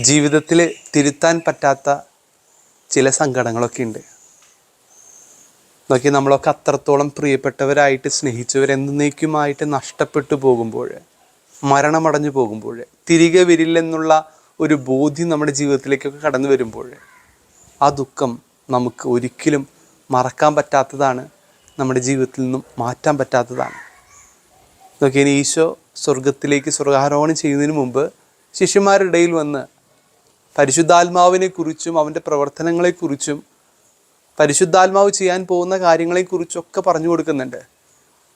ജീവിതത്തിൽ തിരുത്താൻ പറ്റാത്ത ചില സങ്കടങ്ങളൊക്കെ ഉണ്ട്. നോക്കി നമ്മളൊക്കെ അത്രത്തോളം പ്രിയപ്പെട്ടവരായിട്ട് സ്നേഹിച്ചവർ എന്നേക്കുമായിട്ട് നഷ്ടപ്പെട്ടു പോകുമ്പോൾ മരണമടഞ്ഞു പോകുമ്പോൾ തിരികെ വരില്ലെന്നുള്ള ഒരു ബോധ്യം നമ്മുടെ ജീവിതത്തിലേക്കൊക്കെ കടന്നു വരുമ്പോൾ ആ ദുഃഖം നമുക്ക് ഒരിക്കലും മറക്കാൻ പറ്റാത്തതാണ് നമ്മുടെ ജീവിതത്തിൽ നിന്നും മാറ്റാൻ പറ്റാത്തതാണ്. നോക്കി ഇനി ഈശോ സ്വർഗത്തിലേക്ക് സ്വർഗാരോഹണം ചെയ്യുന്നതിന് മുമ്പ് ശിഷ്യന്മാരുടെ ഇടയിൽ വന്ന് പരിശുദ്ധാത്മാവിനെ കുറിച്ചും അവന്റെ പ്രവർത്തനങ്ങളെക്കുറിച്ചും പരിശുദ്ധാത്മാവ് ചെയ്യാൻ പോകുന്ന കാര്യങ്ങളെക്കുറിച്ചൊക്കെ പറഞ്ഞു കൊടുക്കുന്നുണ്ട്.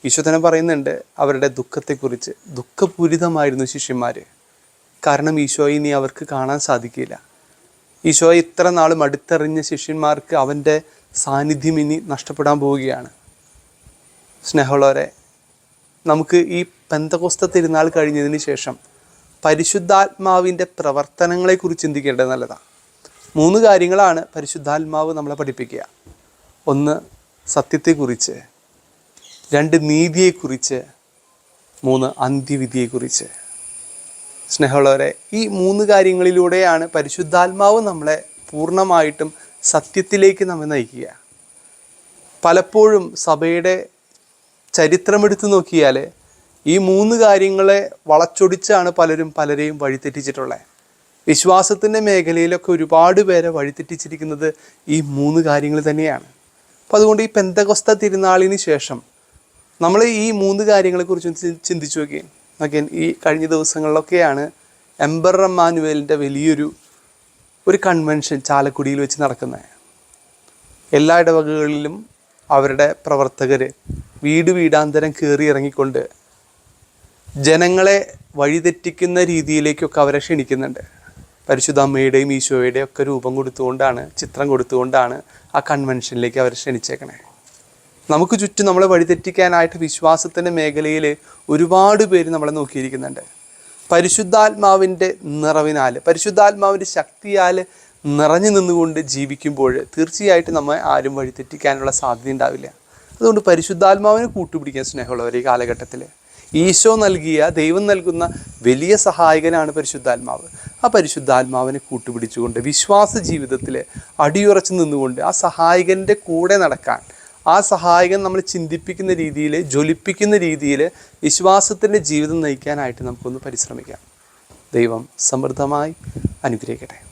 ഈശോ പറയുന്നുണ്ട് അവരുടെ ദുഃഖത്തെക്കുറിച്ച്. ദുഃഖപൂരിതമായിരുന്നു ശിഷ്യന്മാർ കാരണം ഈശോയെ ഇനി അവർക്ക് കാണാൻ സാധിക്കില്ല. ഈശോയെ ഇത്ര നാളും അടുത്തെറിഞ്ഞ ശിഷ്യന്മാർക്ക് അവന്റെ സാന്നിധ്യം ഇനി നഷ്ടപ്പെടാൻ പോവുകയാണ്. സ്നേഹമുള്ളവരെ നമുക്ക് ഈ പെന്തകൊസ്ത തിരുനാൾ കഴിഞ്ഞതിന് ശേഷം പരിശുദ്ധാത്മാവിന്റെ പ്രവർത്തനങ്ങളെക്കുറിച്ച് ചിന്തിക്കേണ്ടത് നല്ലതാണ്. മൂന്ന് കാര്യങ്ങളാണ് പരിശുദ്ധാത്മാവ് നമ്മളെ പഠിപ്പിക്കുക. ഒന്ന് സത്യത്തെക്കുറിച്ച്. രണ്ട് നീതിയെക്കുറിച്ച്. മൂന്ന് അന്ത്യവിധിയെക്കുറിച്ച്. സ്നേഹമുള്ളവരെ ഈ മൂന്ന് കാര്യങ്ങളിലൂടെയാണ് പരിശുദ്ധാത്മാവ് നമ്മളെ പൂർണമായിട്ടും സത്യത്തിലേക്ക് നമ്മെ നയിക്കുക. പലപ്പോഴും സഭയുടെ ചരിത്രമെടുത്ത് നോക്കിയാൽ ഈ മൂന്ന് കാര്യങ്ങളെ വളച്ചൊടിച്ചാണ് പലരും പലരെയും വഴിതെറ്റിച്ചിട്ടുള്ളത്. വിശ്വാസത്തിന്റെ മേഖലയിലൊക്കെ ഒരുപാട് പേരെ വഴിതെറ്റിച്ചിരിക്കുന്നത് ഈ മൂന്ന് കാര്യങ്ങൾ തന്നെയാണ്. അപ്പം അതുകൊണ്ട് ഈ പെന്തകൊസ്ത തിരുനാളിന് ശേഷം നമ്മൾ ഈ മൂന്ന് കാര്യങ്ങളെക്കുറിച്ച് ചിന്തിച്ചു നോക്കി നോക്കിയാൽ ഈ കഴിഞ്ഞ ദിവസങ്ങളിലൊക്കെയാണ് എംബർ മാനുവലിന്റെ വലിയൊരു ഒരു കൺവെൻഷൻ ചാലക്കുടിയിൽ വെച്ച് നടക്കുന്നത്. എല്ലാ ഇടവകകളിലും അവരുടെ പ്രവർത്തകർ വീട് വീടാന്തരം കയറി ഇറങ്ങിക്കൊണ്ട് ജനങ്ങളെ വഴിതെറ്റിക്കുന്ന രീതിയിലേക്കൊക്കെ അവരെ ക്ഷണിക്കുന്നുണ്ട്. പരിശുദ്ധ അമ്മയുടെയും ഈശോയുടെയും ഒക്കെ രൂപം കൊടുത്തുകൊണ്ടാണ് ചിത്രം കൊടുത്തുകൊണ്ടാണ് ആ കൺവെൻഷനിലേക്ക് അവരെ ക്ഷണിച്ചേക്കണേ. നമുക്ക് ചുറ്റും നമ്മളെ വഴിതെറ്റിക്കാനായിട്ട് വിശ്വാസത്തിന്റെ മേഖലയിൽ ഒരുപാട് പേര് നമ്മളെ നോക്കിയിരിക്കുന്നുണ്ട്. പരിശുദ്ധാത്മാവിന്റെ നിറവിനാൽ പരിശുദ്ധാത്മാവിന്റെ ശക്തിയാൽ നിറഞ്ഞു നിന്നുകൊണ്ട് ജീവിക്കുമ്പോൾ തീർച്ചയായിട്ടും നമ്മെ ആരും വഴിതെറ്റിക്കാനുള്ള സാധ്യത ഉണ്ടാവില്ല. അതുകൊണ്ട് പരിശുദ്ധാത്മാവിനെ കൂട്ടുപിടിക്കാൻ സ്നേഹമുള്ളവർ ഈ കാലഘട്ടത്തിൽ ഈശോ നൽകിയ ദൈവം നൽകുന്ന വലിയ സഹായകനാണ് പരിശുദ്ധാത്മാവ്. ആ പരിശുദ്ധാത്മാവിനെ കൂട്ടുപിടിച്ചുകൊണ്ട് വിശ്വാസ ജീവിതത്തിൽ അടിയുറച്ച് നിന്നുകൊണ്ട് ആ സഹായകന്റെ കൂടെ നടക്കാൻ ആ സഹായകൻ നമ്മൾ ചിന്തിപ്പിക്കുന്ന രീതിയിൽ ജ്വലിപ്പിക്കുന്ന രീതിയിൽ വിശ്വാസത്തിന്റെ ജീവിതം നയിക്കാനായിട്ട് നമുക്കൊന്ന് പരിശ്രമിക്കാം. ദൈവം സമൃദ്ധമായി അനുഗ്രഹിക്കട്ടെ.